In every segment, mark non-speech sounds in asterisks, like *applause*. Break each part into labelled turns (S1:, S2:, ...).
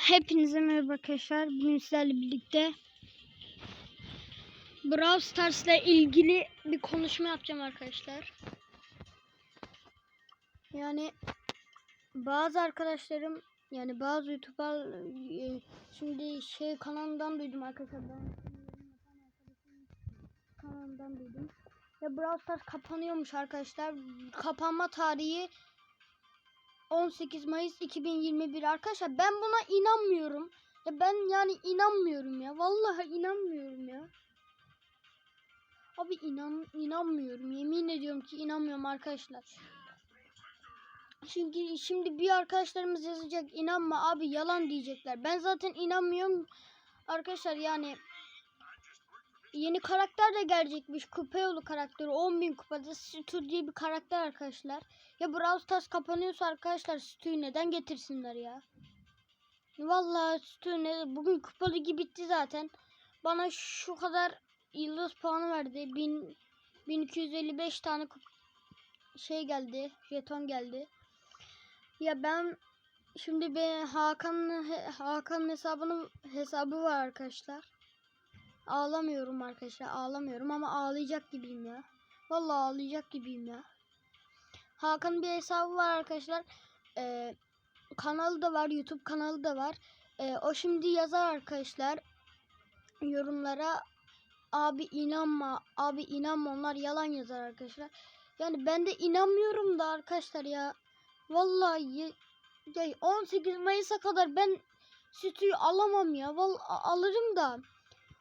S1: Hepinize merhaba arkadaşlar. Bugün sizlerle birlikte Brawl Stars ile ilgili bir konuşma yapacağım arkadaşlar. Yani bazı arkadaşlarım yani bazı YouTuber e, şimdi şey kanalından duydum arkadaşlar. Ben kanalından duydum. Ya Brawl Stars kapanıyormuş arkadaşlar. Kapanma tarihi 18 Mayıs 2021 arkadaşlar ben buna inanmıyorum. Ya ben yani inanmıyorum ya. Vallahi inanmıyorum ya. Abi inan inanmıyorum. Yemin ediyorum ki inanmıyorum arkadaşlar. Çünkü şimdi bir arkadaşlarımız yazacak inanma abi yalan diyecekler. Ben zaten inanmıyorum. Arkadaşlar yani yeni karakter de gelecekmiş. Kupa yolu karakteri 10.000 kupada Stu diye bir karakter arkadaşlar. Ya Brawl Stars kapanıyorsa arkadaşlar Stu'yu neden getirsinler ya? Vallahi Stu ne bugün kupa ligi bitti zaten. Bana şu kadar yıldız puanı verdi. 1000 1255 tane şey geldi. Jeton geldi. Ya ben şimdi ben Hakan'ın Hakan'ın hesabının hesabı var arkadaşlar. Ağlamıyorum arkadaşlar. Ağlamıyorum ama ağlayacak gibiyim ya. Vallahi ağlayacak gibiyim ya. Hakan'ın bir hesabı var arkadaşlar. Ee, kanalı da var. YouTube kanalı da var. Ee, o şimdi yazar arkadaşlar. Yorumlara abi inanma. Abi inanma. Onlar yalan yazar arkadaşlar. Yani ben de inanmıyorum da arkadaşlar ya. Vallahi ya, ya 18 Mayıs'a kadar ben sütüyü alamam ya. Vallahi alırım da.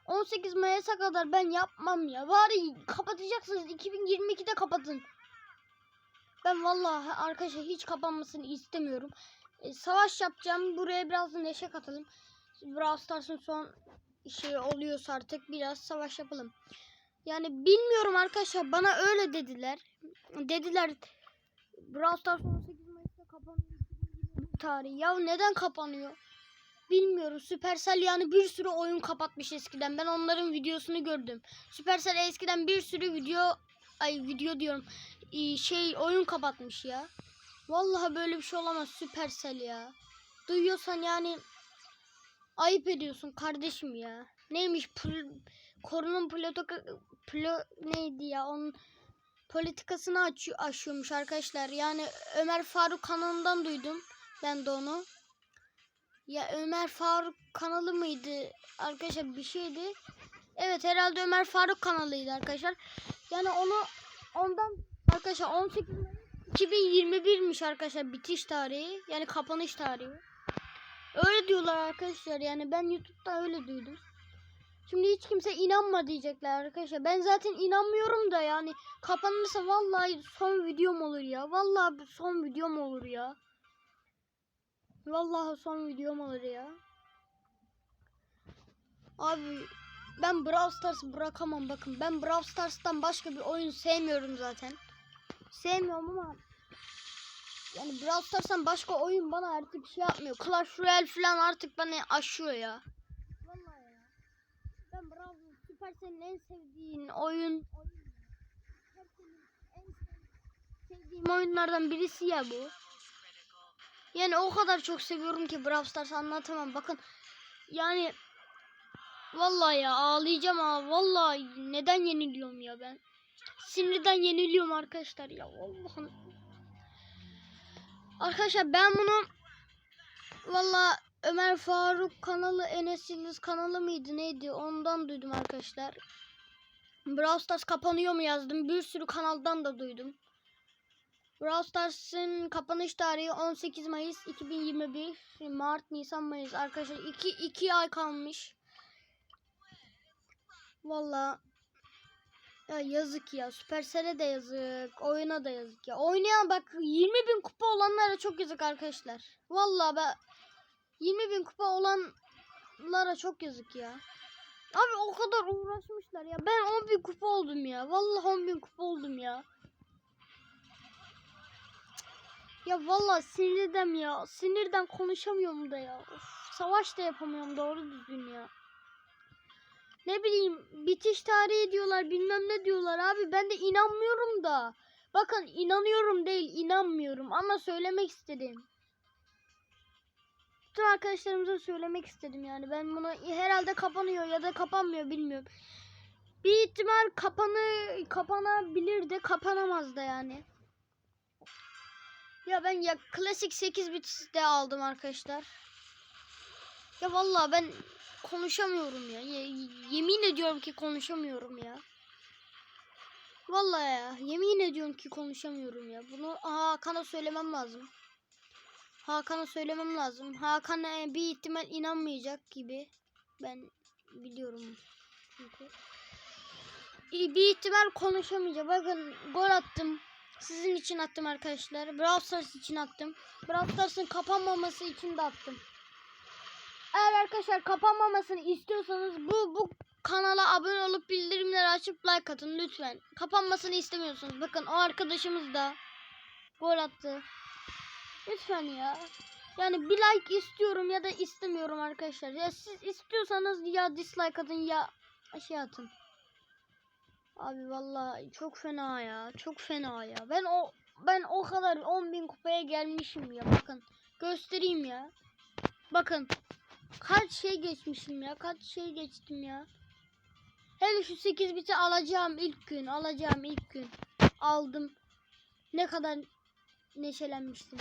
S1: 18 Mayıs'a kadar ben yapmam ya. Bari kapatacaksınız. 2022'de kapatın. Ben vallahi arkadaşlar hiç kapanmasını istemiyorum. E, savaş yapacağım. Buraya biraz da neşe katalım. Brawl Stars'ın son şey oluyorsa artık biraz savaş yapalım. Yani bilmiyorum arkadaşlar. Bana öyle dediler. Dediler Brawl Stars 18 Mayıs'ta kapanıyor. Tarihi. Ya neden kapanıyor? Bilmiyorum. Supercell yani bir sürü oyun kapatmış eskiden. Ben onların videosunu gördüm. Supercell eskiden bir sürü video ay video diyorum. Ee, şey oyun kapatmış ya. Vallahi böyle bir şey olamaz Supercell ya. Duyuyorsan yani ayıp ediyorsun kardeşim ya. Neymiş pl korunun politika plo neydi ya onun politikasını açıyor, aşıyormuş arkadaşlar. Yani Ömer Faruk kanalından duydum ben de onu. Ya Ömer Faruk kanalı mıydı? Arkadaşlar bir şeydi. Evet herhalde Ömer Faruk kanalıydı arkadaşlar. Yani onu ondan arkadaşlar 18 Mayıs 2021'miş arkadaşlar bitiş tarihi. Yani kapanış tarihi. Öyle diyorlar arkadaşlar. Yani ben YouTube'da öyle duydum. Şimdi hiç kimse inanma diyecekler arkadaşlar. Ben zaten inanmıyorum da yani kapanırsa vallahi son videom olur ya. Vallahi son videom olur ya. Vallahi son videom olur ya. Abi ben Brawl Stars'ı bırakamam bakın. Ben Brawl Stars'tan başka bir oyun sevmiyorum zaten. Sevmiyorum ama yani Brawl Stars'tan başka oyun bana artık şey yapmıyor. Clash Royale falan artık beni aşıyor ya. Vallahi ya. Ben Brawl Supercell'in en sevdiğin oyun, oyun sevdiğim oyunlardan birisi ya bu. Yani o kadar çok seviyorum ki Brawl Stars anlatamam. Bakın yani vallahi ya ağlayacağım ha. Vallahi neden yeniliyorum ya ben? Sinirden yeniliyorum arkadaşlar ya. Allah'ım. Arkadaşlar ben bunu vallahi Ömer Faruk kanalı Enes Yıldız kanalı mıydı neydi ondan duydum arkadaşlar. Brawl Stars kapanıyor mu yazdım. Bir sürü kanaldan da duydum. Brawl Stars'ın kapanış tarihi 18 Mayıs 2021. Mart, Nisan, Mayıs. Arkadaşlar 2 2 ay kalmış. Valla ya yazık ya. Supercell'e de yazık. Oyuna da yazık ya. Oynayan bak 20 bin kupa olanlara çok yazık arkadaşlar. Valla ben 20 bin kupa olanlara çok yazık ya. Abi o kadar uğraşmışlar ya. Ben 10 bin kupa oldum ya. Vallahi 10 bin kupa oldum ya. Ya vallahi sinirden ya. Sinirden konuşamıyorum da ya. Of, savaş da yapamıyorum doğru düzgün ya. Ne bileyim bitiş tarihi diyorlar bilmem ne diyorlar abi ben de inanmıyorum da. Bakın inanıyorum değil inanmıyorum ama söylemek istedim. bütün arkadaşlarımıza söylemek istedim yani. Ben bunu herhalde kapanıyor ya da kapanmıyor bilmiyorum. Bir ihtimal kapanı kapanabilir de kapanamaz da yani. Ya ben ya klasik 8 bit de aldım arkadaşlar. Ya vallahi ben konuşamıyorum ya. Ye- yemin ediyorum ki konuşamıyorum ya. Vallahi ya yemin ediyorum ki konuşamıyorum ya. Bunu Hakan'a söylemem lazım. Hakan'a söylemem lazım. Hakan bir ihtimal inanmayacak gibi. Ben biliyorum çünkü. Bir ihtimal konuşamayacak. Bakın gol attım. Sizin için attım arkadaşlar. Brawl Stars için attım. Brawl Stars'ın kapanmaması için de attım. Eğer arkadaşlar kapanmamasını istiyorsanız bu bu kanala abone olup bildirimleri açıp like atın lütfen. Kapanmasını istemiyorsunuz. Bakın o arkadaşımız da gol attı. Lütfen ya. Yani bir like istiyorum ya da istemiyorum arkadaşlar. Ya siz istiyorsanız ya dislike atın ya şey atın. Abi vallahi çok fena ya. Çok fena ya. Ben o ben o kadar 10.000 kupaya gelmişim ya. Bakın göstereyim ya. Bakın kaç şey geçmişim ya. Kaç şey geçtim ya. Hele şu 8 biti alacağım ilk gün. Alacağım ilk gün. Aldım. Ne kadar neşelenmiştim.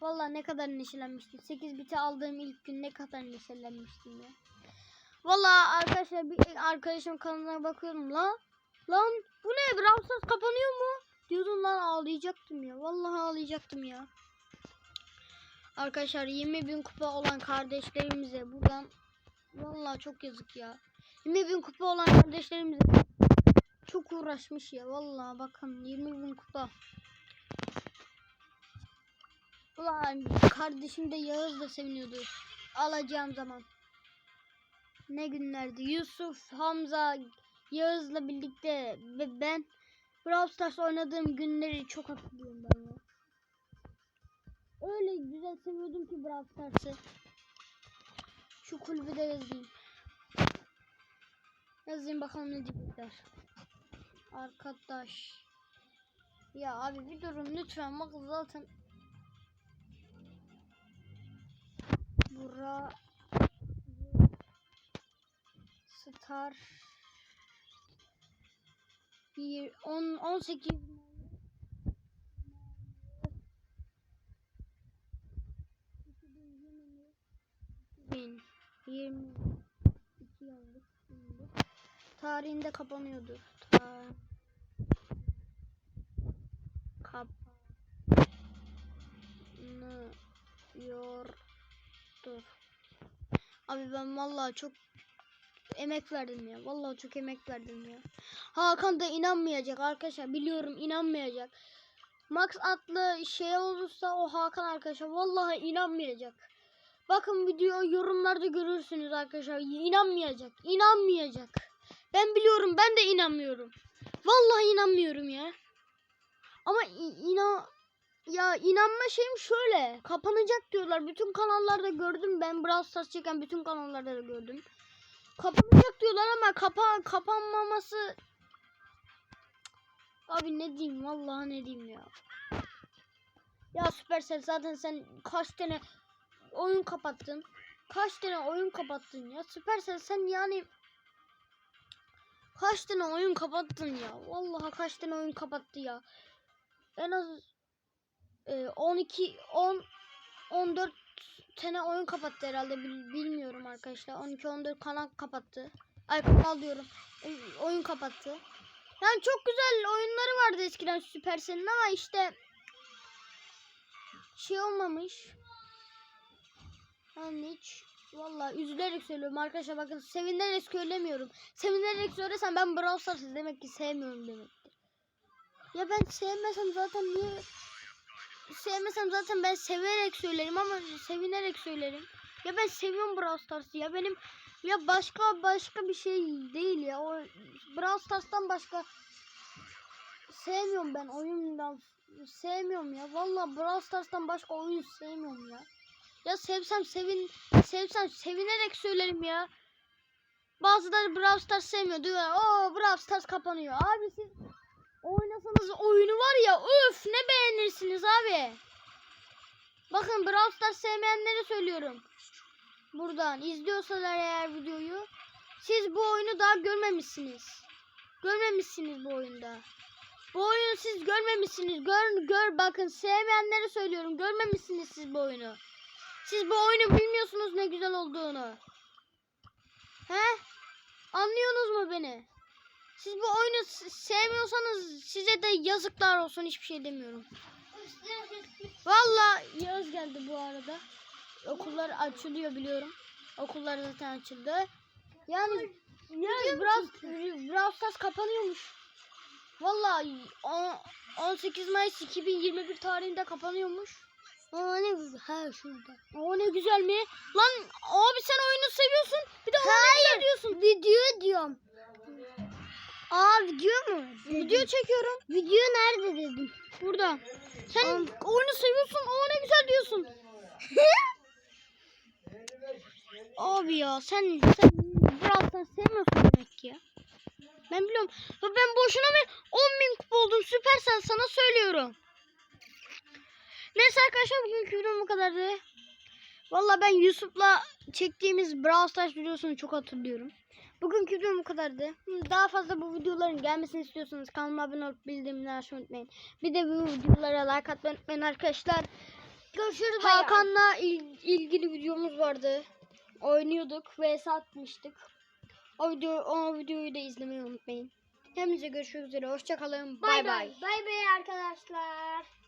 S1: Vallahi ne kadar neşelenmiştim. 8 biti aldığım ilk gün ne kadar neşelenmiştim ya. Vallahi arkadaşlar bir arkadaşım kanalına bakıyorum lan. Lan bu ne? Brawl Stars kapanıyor mu? Diyordum lan ağlayacaktım ya. Vallahi ağlayacaktım ya. Arkadaşlar 20 bin kupa olan kardeşlerimize buradan vallahi çok yazık ya. 20 bin kupa olan kardeşlerimize çok uğraşmış ya. Vallahi bakın 20 bin kupa. Ulan kardeşim de Yağız da seviniyordu. Alacağım zaman. Ne günlerdi. Yusuf, Hamza, Yağız'la birlikte ve ben Brawl Stars oynadığım günleri çok hatırlıyorum ben ya. Öyle güzel seviyordum ki Brawl Stars'ı. Şu kulübü de yazayım. Yazayım bakalım ne diyecekler. Arkadaş. Ya abi bir durun lütfen bak zaten Bura Star 1 10 18 bin 20 2 yazdık şimdi. Tarihinde kapanıyordur. Ta kapanıyordur. Abi ben vallahi çok emek verdim ya. Vallahi çok emek verdim ya. Hakan da inanmayacak arkadaşlar. Biliyorum inanmayacak. Max adlı şey olursa o Hakan arkadaşlar vallahi inanmayacak. Bakın video yorumlarda görürsünüz arkadaşlar. İnanmayacak. İnanmayacak. Ben biliyorum ben de inanmıyorum. Vallahi inanmıyorum ya. Ama inan ya inanma şeyim şöyle. Kapanacak diyorlar. Bütün kanallarda gördüm ben. Brawl Stars çeken bütün kanallarda da gördüm. Kapanacak diyorlar ama kapa kapanmaması Abi ne diyeyim vallahi ne diyeyim ya. Ya Supercell zaten sen kaç tane oyun kapattın? Kaç tane oyun kapattın ya? Supercell sen yani kaç tane oyun kapattın ya? Vallahi kaç tane oyun kapattı ya? En az e, 12 10 14 tane oyun kapattı herhalde bil- bilmiyorum arkadaşlar. 12 14 kanal kapattı. Ay kanal diyorum. Oyun kapattı. Yani çok güzel oyunları vardı eskiden Supercell'in ama işte şey olmamış. Yani hiç vallahi üzülerek söylüyorum arkadaşlar bakın sevinerek söylemiyorum. Sevinerek söylesem ben Brawl Stars'ı demek ki sevmiyorum demektir. Ya ben sevmesem zaten niye sevmesem zaten ben severek söylerim ama sevinerek söylerim. Ya ben seviyorum Brawl Stars'ı ya benim ya başka başka bir şey değil ya. O Brawl Stars'tan başka sevmiyorum ben oyundan sevmiyorum ya. Vallahi Brawl Stars'tan başka oyun sevmiyorum ya. Ya sevsem sevin sevsem sevinerek söylerim ya. Bazıları Brawl Stars sevmiyor diyor. Oo Brawl Stars kapanıyor. Abi siz oynasanız oyunu var ya öf ne beğenirsiniz abi. Bakın Brawl Stars sevmeyenlere söylüyorum. Buradan izliyorsalar eğer videoyu. Siz bu oyunu daha görmemişsiniz. Görmemişsiniz bu oyunda. Bu oyunu siz görmemişsiniz. Gör gör bakın sevmeyenlere söylüyorum. Görmemişsiniz siz bu oyunu. Siz bu oyunu bilmiyorsunuz ne güzel olduğunu. He? Anlıyorsunuz mu beni? Siz bu oyunu sevmiyorsanız size de yazıklar olsun hiçbir şey demiyorum. Valla Yağız geldi bu arada. Okullar açılıyor biliyorum. Okullar zaten açıldı. Yani Yağız Brawl, Brawl Stars kapanıyormuş. Valla 18 Mayıs 2021 tarihinde kapanıyormuş. Aa ne güzel. Ha şurada. O ne güzel mi? Lan abi sen oyunu seviyorsun. Bir de o ne güzel diyorsun.
S2: Video diyorum. Aa video mu?
S1: Video çekiyorum.
S2: Video nerede dedim.
S1: Burada. Sen
S2: Oğlum.
S1: oyunu seviyorsun. O ne güzel diyorsun. *laughs* Abi ya sen sen Stars sevmiyorsun demek ki ya. Ben biliyorum. Ben boşuna mı 10 bin kupa oldum Süpersel sana söylüyorum. Neyse arkadaşlar bugünkü videom bu kadardı. Valla ben Yusuf'la çektiğimiz Brawl Stars videosunu çok hatırlıyorum. Bugünkü videom bu kadardı. Daha fazla bu videoların gelmesini istiyorsanız kanalıma abone olup bildirimleri açmayı unutmayın. Bir de bu videolara like atmayı unutmayın arkadaşlar.
S2: Görüşürüz.
S1: Hakan'la il- ilgili videomuz vardı. Oynuyorduk ve satmıştık. O video o videoyu da izlemeyi unutmayın. Hepinize görüşmek üzere. Hoşçakalın. Bay bay.
S2: Bay bay arkadaşlar.